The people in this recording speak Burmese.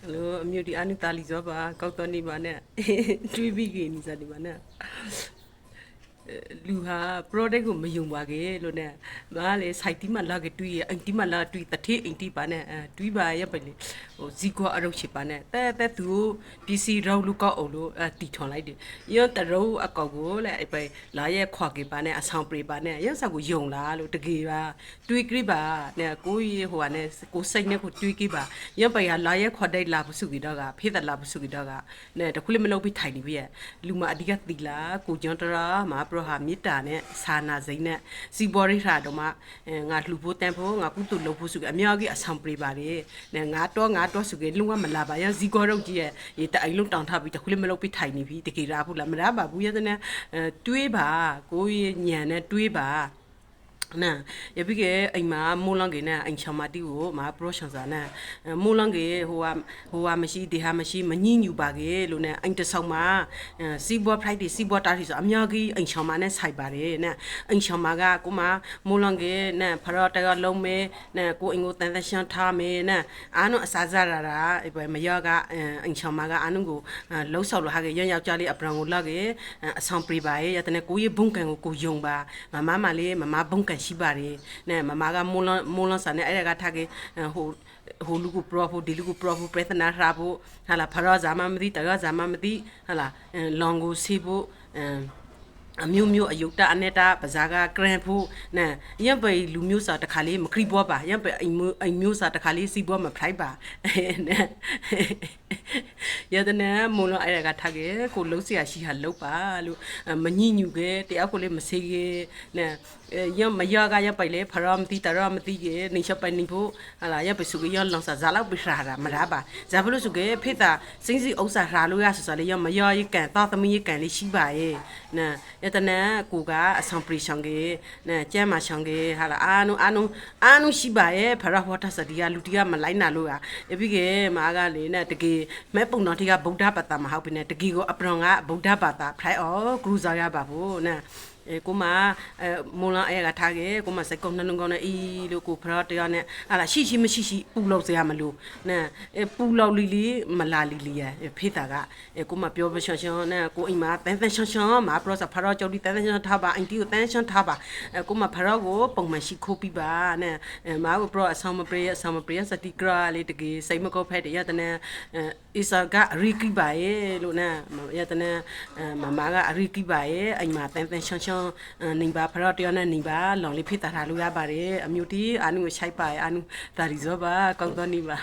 ဟယ်လိုအမျိုးဒီအနိတာလီဇောပါကောက်တော့နေပါနဲ့တွေးပြီးကြီးနေစားနေပါနဲ့ လူဟာ product ကိုမယုံပါကေလို့နဲ့ငါလေ site တီးမှလာကေတွေးရအိမ်တီးမှလာတွေးတထေးအိမ်တီးပါနဲ့အဲတွေးပါရပဲလေဟိုဇီကွာအရုပ်ချပါနဲ့တဲတဲသူပစ္စည်းရောလူကောက်အောင်လို့အဲတီထွန်လိုက်တယ်ရောတရုပ်အကောက်ကိုလေအပဲလာရဲ့ခွာကေပါနဲ့အဆောင်ပရိပါနဲ့ရဆက်ကိုယုံလားလို့တကယ်ပါတွေးကြည့်ပါနဲ့ကိုကြီးဟိုကနဲ့ကိုစိတ်နဲ့ကိုတွေးကြည့်ပါရပဲရလာရဲ့ခွာတဲ့လာဘူးစုကြီးတော့ကဖေးတယ်လာဘူးစုကြီးတော့ကနဲ့တခုလေးမလုပ်ပြီးထိုင်နေပြီရဲ့လူမအဓိကတီလာကိုကျွန်းတရာမှာပရဟာမေတ္တာနဲ့စာနာစိမ့်နဲ့စီဘောရိထာတော့မှအဲငါလှူဖို့တန်ဖို့ငါကုသလုပ်ဖို့စုကအများကြီးအဆောင်ပရိပါတယ်နဲ့ငါတော့ငါတော့စုကလုံကမလာပါရဇီကောတော့ကြီးရဲ့ဒီတအိုင်လုံးတောင်ထားပြီးတခုလေးမလုပ်ပြီးထိုင်နေပြီတကယ်ရာဘူးလားမရပါဘူးရတဲ့နဲ့အဲတွေးပါကိုကြီးညံနဲ့တွေးပါ နာယပိကေအိမ်မှာမိုးလန်းကေနဲ့အိမ်ချမတီကိုမပရိုရှန်စာနဲ့မိုးလန်းကေဟိုဟာဟိုဟာမရှိဒီဟာမရှိမညှိညူပါကေလို့နဲ့အိမ်တဆောက်မှာစီဘောဖလိုက်တီစီဘောတာတီဆိုအများကြီးအိမ်ချမနဲ့ဆိုင်ပါတယ်နဲ့အိမ်ချမကကိုမမိုးလန်းကေနဲ့ဖရောတကလုံးမဲနဲ့ကိုအင်ကိုတန်တရှန်ထားမဲနဲ့အားနုအစားစားရတာပဲမယောကအိမ်ချမကအားနုကိုလှုပ်ဆောက်လို့ဟာကေရယောက်ျားလေးအပရံကိုလောက်ကေအဆောင်ပြပါရဲ့ရတဲ့ကိုရေဘုံကန်ကိုကိုယုံပါမမမလေးမမဘုံကန်ရှိပါတယ်နဲ့မမကမိုးလမိုးလဆန်နဲ့အဲ့ဒါကထားကေဟိုဟိုလူကို pro ဖို့ဒီလူကို pro ဖို့ပြဿနာထားဖို့ဟာလာဖရောဇာမမသိတရောဇာမမသိဟာလာလောင်ကိုစီဖို့အ အမျိုးမျိုးအယုတ်တအနဲ့တာပဇာကဂရန်ဖို့နဲ့ရပ်ပေလူမျိုးစာတခါလေးမခရီးဘောပါရပ်ပေအိမ်မျိုးအိမ်မျိုးစာတခါလေးစီဘောမဖိုက်ပါနဲ့ရတဲ့နဲ့မုံလို့အဲ့ဒါကထားခဲ့ကိုလုံးစရာရှိဟာလုံးပါလို့မညညူခဲ့တရားကိုလေးမစေးခဲ့နဲ့ရမရကရပိုင်လေဖရမတီတရမတီကေနေချပိုင်နေဖို့ဟာလာရပစုကရလောင်စာဇာလောက်ပိခရာမရပါဇာဘလို့စုကေဖေတာစင်းစီဥစ္စာရာလို့ရဆိုဆိုလေရမရရကန်တာသမီးကန်လေးရှိပါရဲ့နာရတနာကိုကအဆောင်ပရီဆောင်ကေနာကျမ်းမဆောင်ကေဟာလာအာနုအာနုအာနုရှိပါရဲ့ဖရဟောတစဒီကလူတီကမလိုက်နာလို့ရအပိကေမာကလေနဲ့တကေမဲပုံတော်တီကဗုဒ္ဓဘာသာမဟုတ်ပြီနဲ့တကေကိုအပရောင်ကဗုဒ္ဓဘာသာဖလိုက်အော်ဂရုဇာရပါဘူးနာ အဲကိုမအဲမိုးလာအဲကထားခဲ့ကိုမစက်ကုန်းနှလုံးကောင်းနဲ့အီလို့ကိုဖရတရားနဲ့ဟာလာရှိရှိမရှိရှိပူလောက်စရာမလို့နဲ့အဲပူလောက်လီလီမလာလီလီရဖေးတာကအဲကိုမပြောပရှောင်းရှောင်းနဲ့ကိုအိမ်မှာတန်းတန်းရှောင်းရှောင်းမှာပရောစဖရကြောက်ဒီတန်းတန်းရှောင်းထားပါအင်တီကိုတန်းရှောင်းထားပါအဲကိုမဖရကိုပုံမှန်ရှိခိုးပြီးပါနဲ့အဲမာကိုပရောအဆောင်မပရိယအဆောင်မပရိယစတိကရာလေးတကေစိတ်မကောဖက်တရတဲ့နဲ့အစ္စကအရိကိပါရဲ့လို့နဲ့ရတဲ့နဲ့မမကအရိကိပါရဲ့အိမ်မှာတန်းတန်းရှောင်းရှောင်းနေပါဖရတရနဲ့နေပါလောင်လေးဖိတာထားလို့ရပါတယ်အမျိုးတီအာနုကိုရှိုက်ပါရဲ့အာနုဒါရီဇောပါကောင်းတော့နေပါ